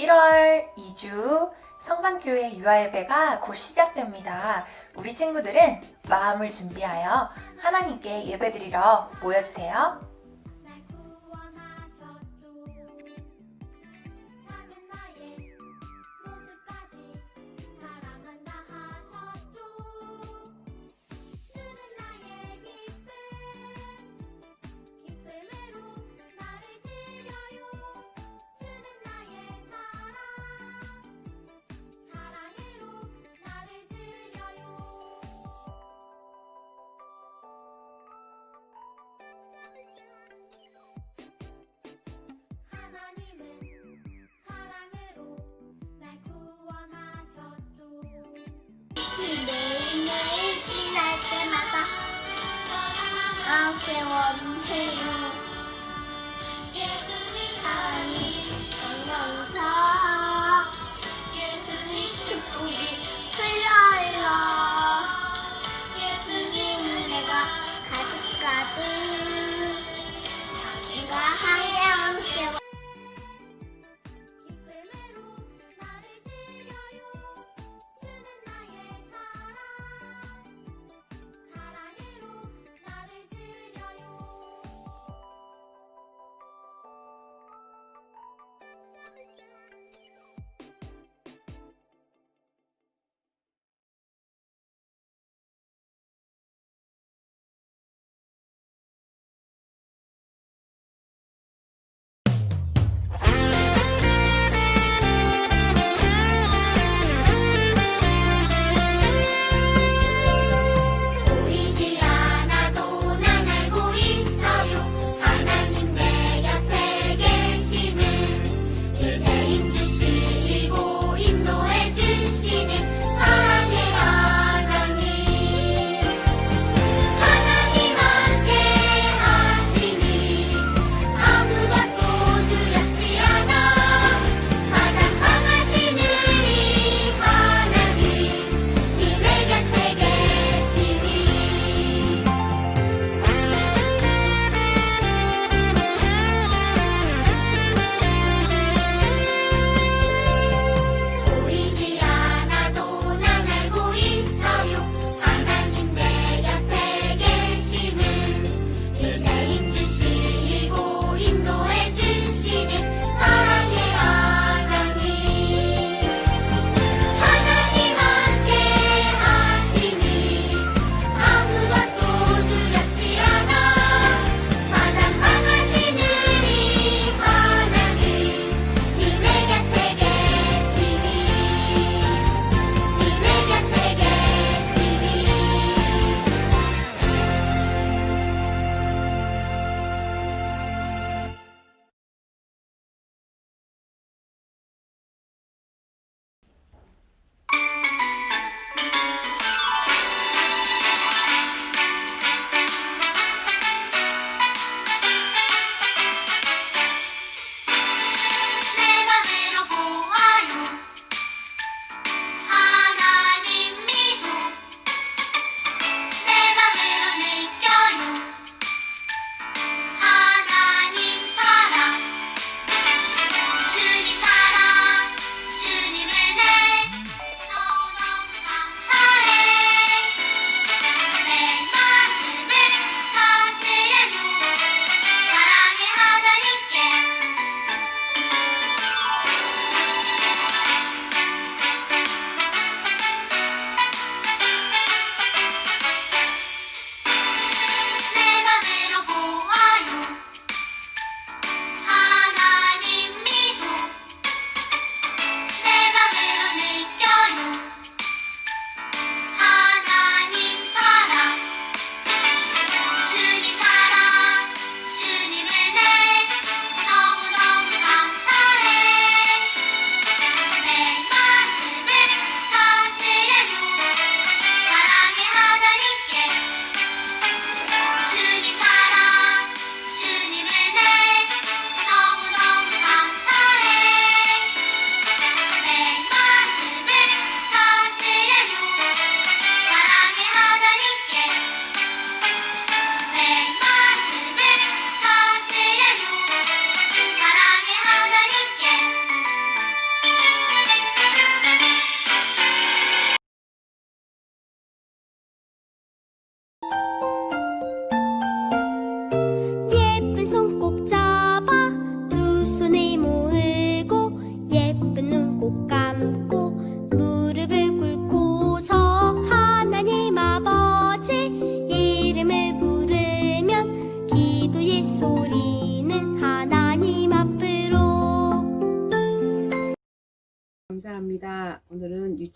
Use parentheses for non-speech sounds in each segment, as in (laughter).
1월 2주 성산교회 유아예배가 곧 시작됩니다. 우리 친구들은 마음을 준비하여 하나님께 예배드리러 모여주세요.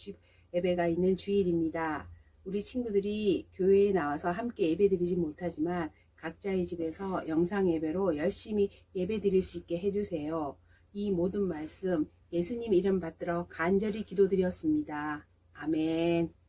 유치 예배가 있는 주일입니다. 우리 친구들이 교회에 나와서 함께 예배 드리지 못하지만 각자의 집에서 영상 예배로 열심히 예배 드릴 수 있게 해주세요. 이 모든 말씀 예수님 이름 받들어 간절히 기도드렸습니다. 아멘.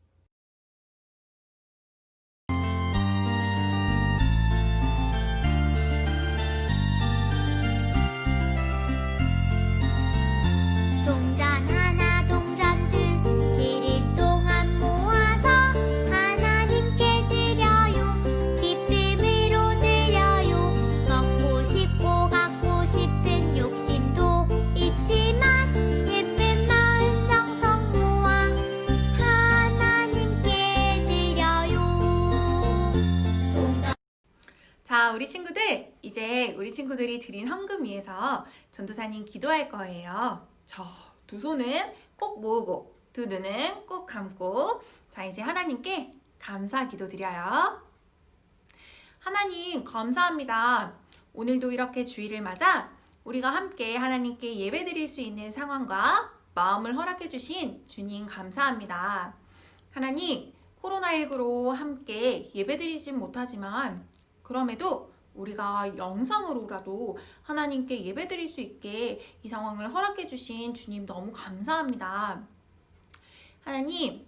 자, 우리 친구들, 이제 우리 친구들이 드린 헌금 위해서 전도사님 기도할 거예요. 저 두 손은 꼭 모으고, 두 눈은 꼭 감고, 자, 이제 하나님께 감사 기도 드려요. 하나님, 감사합니다. 오늘도 이렇게 주일을 맞아 우리가 함께 하나님께 예배 드릴 수 있는 상황과 마음을 허락해 주신 주님 감사합니다. 하나님, 코로나19로 함께 예배 드리진 못하지만 그럼에도 우리가 영상으로라도 하나님께 예배 드릴 수 있게 이 상황을 허락해 주신 주님 너무 감사합니다. 하나님,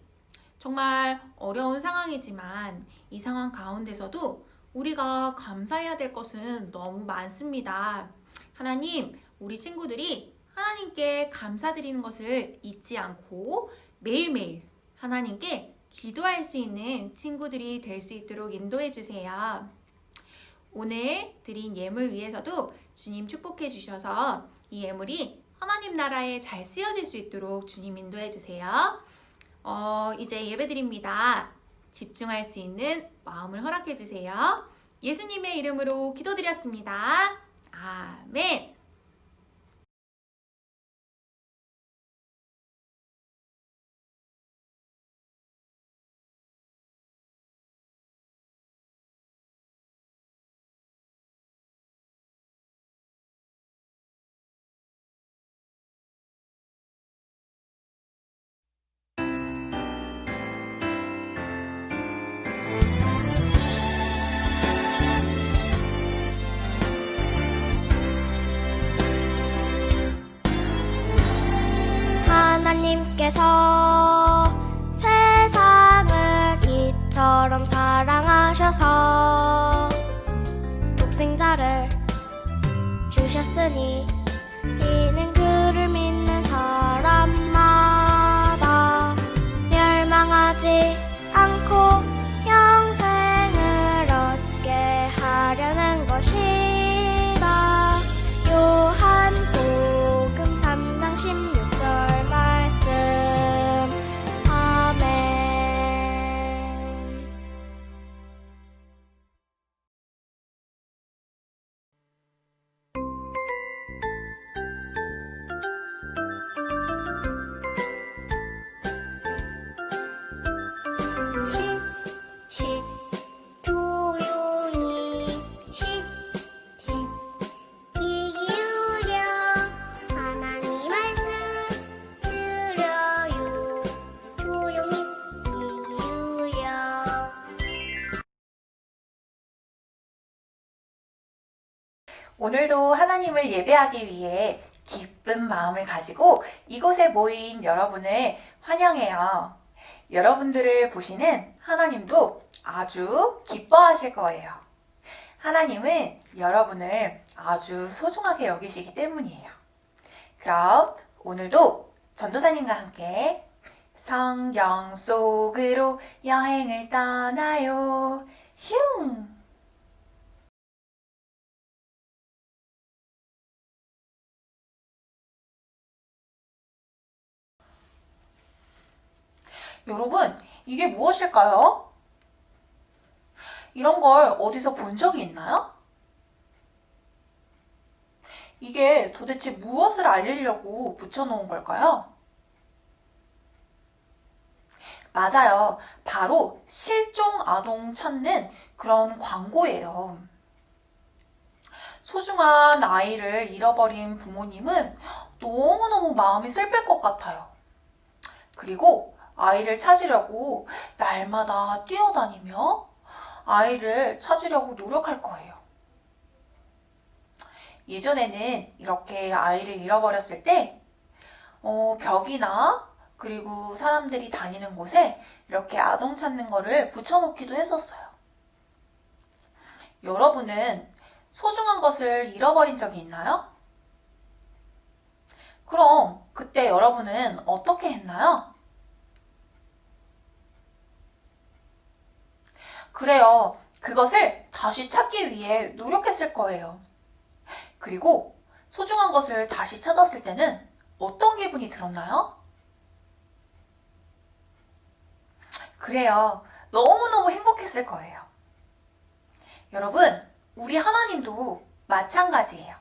정말 어려운 상황이지만 이 상황 가운데서도 우리가 감사해야 될 것은 너무 많습니다. 하나님, 우리 친구들이 하나님께 감사드리는 것을 잊지 않고 매일매일 하나님께 기도할 수 있는 친구들이 될 수 있도록 인도해 주세요. 오늘 드린 예물 위해서도 주님 축복해 주셔서 이 예물이 하나님 나라에 잘 쓰여질 수 있도록 주님 인도해 주세요. 어, 이제 예배 드립니다. 집중할 수 있는 마음을 허락해 주세요. 예수님의 이름으로 기도드렸습니다. 아멘. 하나님께서 세상을 이처럼 사랑하셔서 독생자를 주셨으니 오늘도 하나님을 예배하기 위해 기쁜 마음을 가지고 이곳에 모인 여러분을 환영해요. 여러분들을 보시는 하나님도 아주 기뻐하실 거예요. 하나님은 여러분을 아주 소중하게 여기시기 때문이에요. 그럼 오늘도 전도사님과 함께 성경 속으로 여행을 떠나요. 슝! 여러분, 이게 무엇일까요? 이런 걸 어디서 본 적이 있나요? 이게 도대체 무엇을 알리려고 붙여놓은 걸까요? 맞아요. 바로 실종 아동 찾는 그런 광고예요. 소중한 아이를 잃어버린 부모님은 너무너무 마음이 슬플 것 같아요. 그리고 아이를 찾으려고 날마다 뛰어다니며 아이를 찾으려고 노력할 거예요. 예전에는 이렇게 아이를 잃어버렸을 때, 어, 벽이나 그리고 사람들이 다니는 곳에 이렇게 아동 찾는 거를 붙여놓기도 했었어요. 여러분은 소중한 것을 잃어버린 적이 있나요? 그럼 그때 여러분은 어떻게 했나요? 그래요. 그것을 다시 찾기 위해 노력했을 거예요. 그리고 소중한 것을 다시 찾았을 때는 어떤 기분이 들었나요? 그래요. 너무너무 행복했을 거예요. 여러분, 우리 하나님도 마찬가지예요.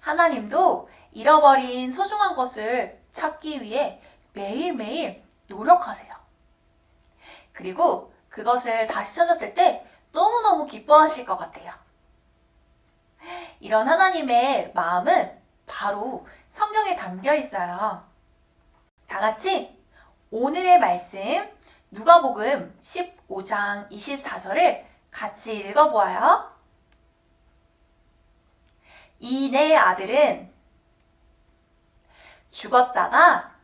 하나님도 잃어버린 소중한 것을 찾기 위해 매일매일 노력하세요. 그리고 그것을 다시 찾았을 때 너무너무 기뻐하실 것 같아요. 이런 하나님의 마음은 바로 성경에 담겨 있어요. 다 같이 오늘의 말씀 누가복음 15장 24절을 같이 읽어보아요. 이 내 아들은 죽었다가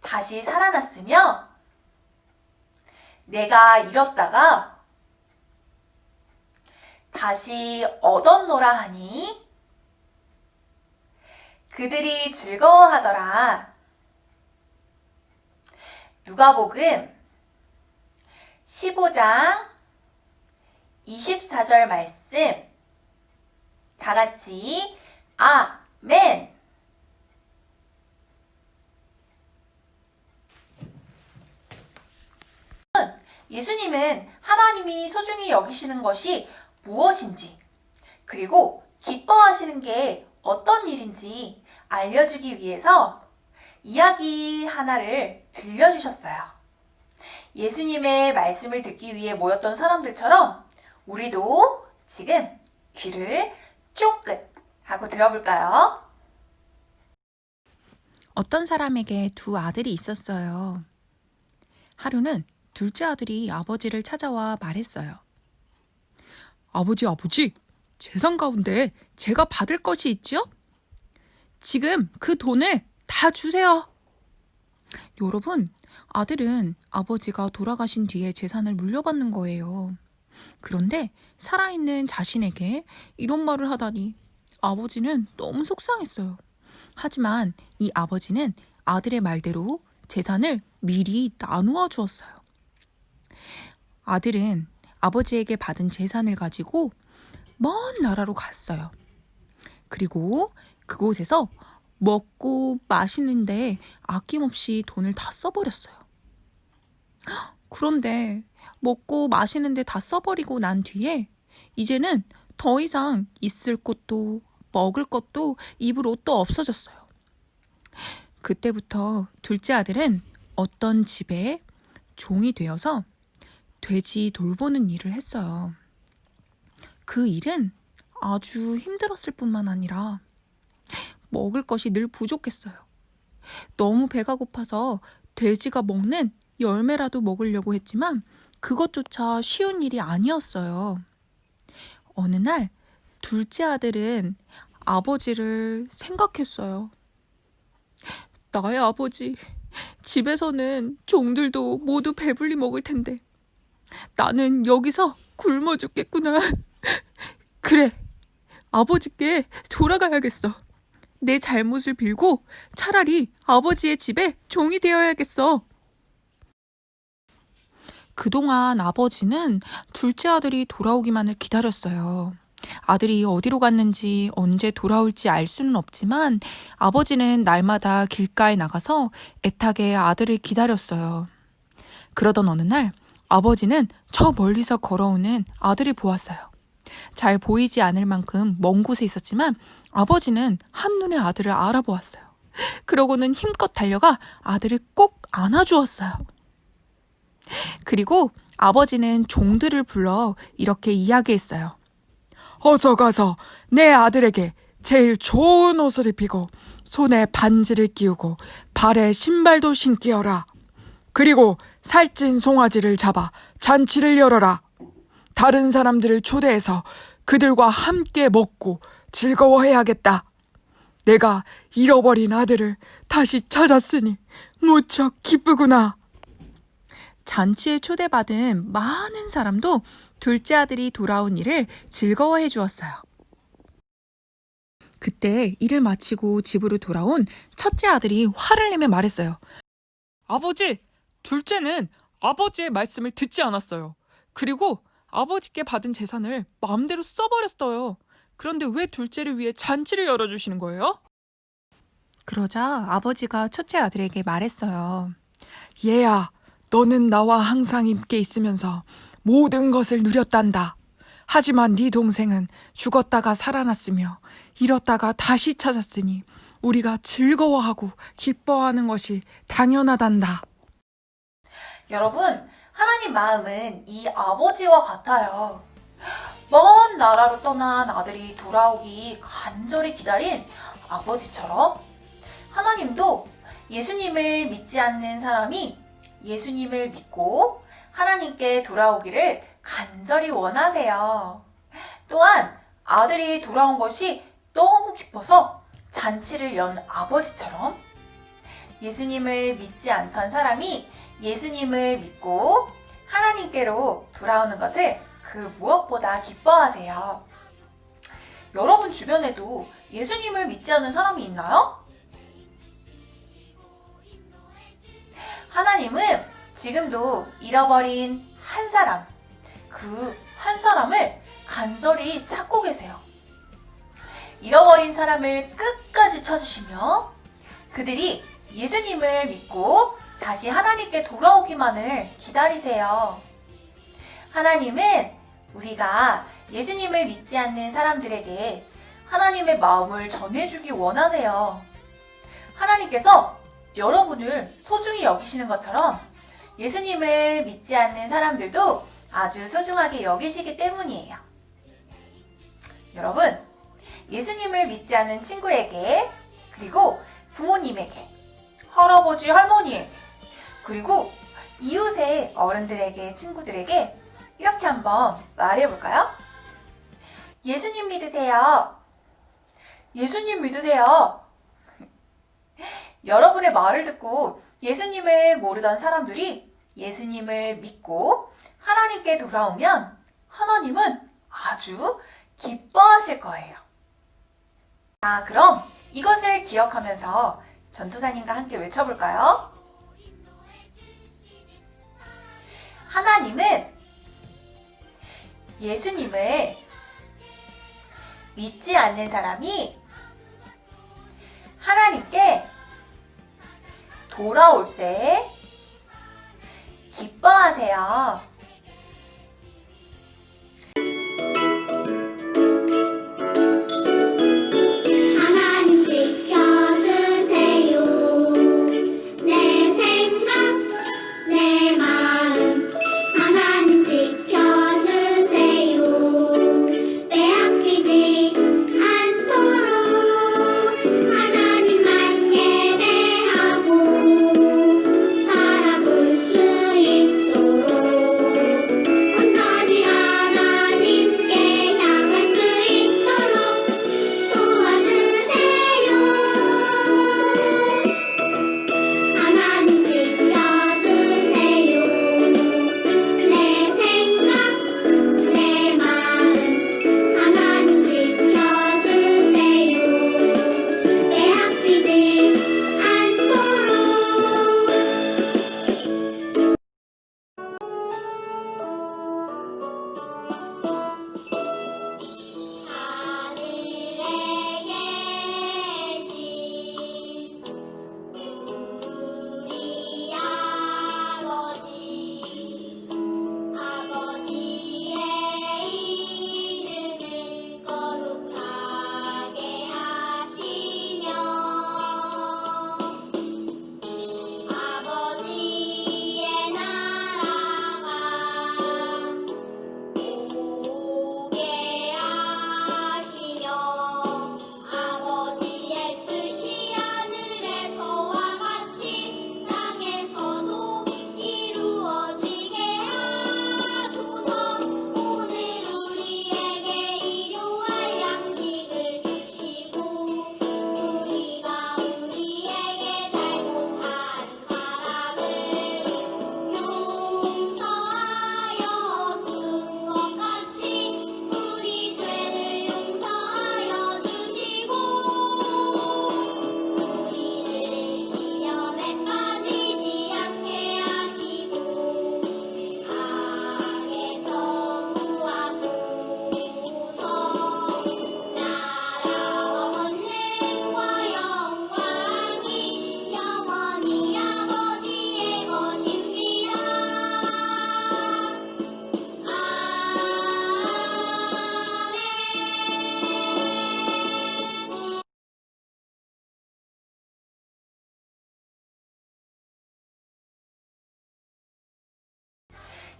다시 살아났으며 내가 잃었다가 다시 얻었노라 하니 그들이 즐거워하더라. 누가복음 15장 24절 말씀 다 같이 아멘. 예수님은 하나님이 소중히 여기시는 것이 무엇인지, 그리고 기뻐하시는 게 어떤 일인지 알려주기 위해서 이야기 하나를 들려주셨어요. 예수님의 말씀을 듣기 위해 모였던 사람들처럼 우리도 지금 귀를 쫑긋 하고 들어볼까요? 어떤 사람에게 두 아들이 있었어요. 하루는 둘째 아들이 아버지를 찾아와 말했어요. 아버지, 아버지, 재산 가운데 제가 받을 것이 있지요? 지금 그 돈을 다 주세요. 여러분, 아들은 아버지가 돌아가신 뒤에 재산을 물려받는 거예요. 그런데 살아있는 자신에게 이런 말을 하다니 아버지는 너무 속상했어요. 하지만 이 아버지는 아들의 말대로 재산을 미리 나누어 주었어요. 아들은 아버지에게 받은 재산을 가지고 먼 나라로 갔어요. 그리고 그곳에서 먹고 마시는데 아낌없이 돈을 다 써버렸어요. 그런데 먹고 마시는데 다 써버리고 난 뒤에 이제는 더 이상 있을 곳도 먹을 것도 입을 옷도 없어졌어요. 그때부터 둘째 아들은 어떤 집에 종이 되어서 돼지 돌보는 일을 했어요. 그 일은 아주 힘들었을 뿐만 아니라 먹을 것이 늘 부족했어요. 너무 배가 고파서 돼지가 먹는 열매라도 먹으려고 했지만 그것조차 쉬운 일이 아니었어요. 어느 날 둘째 아들은 아버지를 생각했어요. 나의 아버지, 집에서는 종들도 모두 배불리 먹을 텐데 나는 여기서 굶어 죽겠구나. 그래, 아버지께 돌아가야겠어. 내 잘못을 빌고 차라리 아버지의 집에 종이 되어야겠어. 그동안 아버지는 둘째 아들이 돌아오기만을 기다렸어요. 아들이 어디로 갔는지 언제 돌아올지 알 수는 없지만 아버지는 날마다 길가에 나가서 애타게 아들을 기다렸어요. 그러던 어느 날 아버지는 저 멀리서 걸어오는 아들을 보았어요. 잘 보이지 않을 만큼 먼 곳에 있었지만 아버지는 한눈에 아들을 알아보았어요. 그러고는 힘껏 달려가 아들을 꼭 안아주었어요. 그리고 아버지는 종들을 불러 이렇게 이야기했어요. 어서 가서 내 아들에게 제일 좋은 옷을 입히고 손에 반지를 끼우고 발에 신발도 신기어라. 그리고 살찐 송아지를 잡아 잔치를 열어라. 다른 사람들을 초대해서 그들과 함께 먹고 즐거워해야겠다. 내가 잃어버린 아들을 다시 찾았으니 무척 기쁘구나. 잔치에 초대받은 많은 사람도 둘째 아들이 돌아온 일을 즐거워해 주었어요. 그때 일을 마치고 집으로 돌아온 첫째 아들이 화를 내며 말했어요. 아버지, 둘째는 아버지의 말씀을 듣지 않았어요. 그리고 아버지께 받은 재산을 마음대로 써버렸어요. 그런데 왜 둘째를 위해 잔치를 열어주시는 거예요? 그러자 아버지가 첫째 아들에게 말했어요. 얘야, 너는 나와 항상 함께 있으면서 모든 것을 누렸단다. 하지만 네 동생은 죽었다가 살아났으며 잃었다가 다시 찾았으니 우리가 즐거워하고 기뻐하는 것이 당연하단다. 여러분, 하나님 마음은 이 아버지와 같아요. 먼 나라로 떠난 아들이 돌아오기 간절히 기다린 아버지처럼 하나님도 예수님을 믿지 않는 사람이 예수님을 믿고 하나님께 돌아오기를 간절히 원하세요. 또한 아들이 돌아온 것이 너무 기뻐서 잔치를 연 아버지처럼 예수님을 믿지 않던 사람이 예수님을 믿고 하나님께로 돌아오는 것을 그 무엇보다 기뻐하세요. 여러분 주변에도 예수님을 믿지 않는 사람이 있나요? 하나님은 지금도 잃어버린 한 사람, 그 한 사람을 간절히 찾고 계세요. 잃어버린 사람을 끝까지 찾으시며 그들이 예수님을 믿고 다시 하나님께 돌아오기만을 기다리세요. 하나님은 우리가 예수님을 믿지 않는 사람들에게 하나님의 마음을 전해주기 원하세요. 하나님께서 여러분을 소중히 여기시는 것처럼 예수님을 믿지 않는 사람들도 아주 소중하게 여기시기 때문이에요. 여러분, 예수님을 믿지 않는 친구에게, 그리고 부모님에게, 할아버지, 할머니에게, 그리고 이웃의 어른들에게, 친구들에게 이렇게 한번 말해볼까요? 예수님 믿으세요. 예수님 믿으세요. (laughs) 여러분의 말을 듣고 예수님을 모르던 사람들이 예수님을 믿고 하나님께 돌아오면 하나님은 아주 기뻐하실 거예요. 자, 그럼 이것을 기억하면서 전도사님과 함께 외쳐볼까요? 하나님은 예수님을 믿지 않는 사람이 하나님께 돌아올 때 기뻐하세요.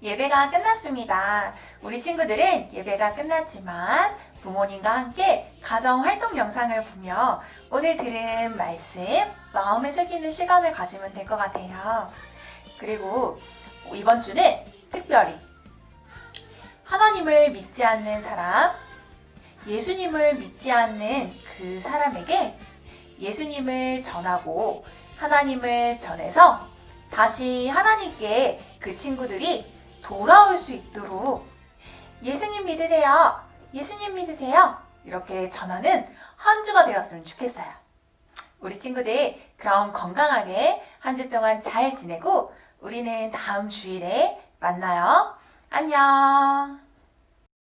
예배가 끝났습니다. 우리 친구들은 예배가 끝났지만 부모님과 함께 가정 활동 영상을 보며 오늘 들은 말씀 마음에 새기는 시간을 가지면 될 것 같아요. 그리고 이번 주는 특별히 하나님을 믿지 않는 사람, 예수님을 믿지 않는 그 사람에게 예수님을 전하고 하나님을 전해서 다시 하나님께 그 친구들이 돌아올 수 있도록 예수님 믿으세요. 예수님 믿으세요. 이렇게 전하는 한 주가 되었으면 좋겠어요. 우리 친구들 그럼 건강하게 한 주 동안 잘 지내고 우리는 다음 주일에 만나요. 안녕.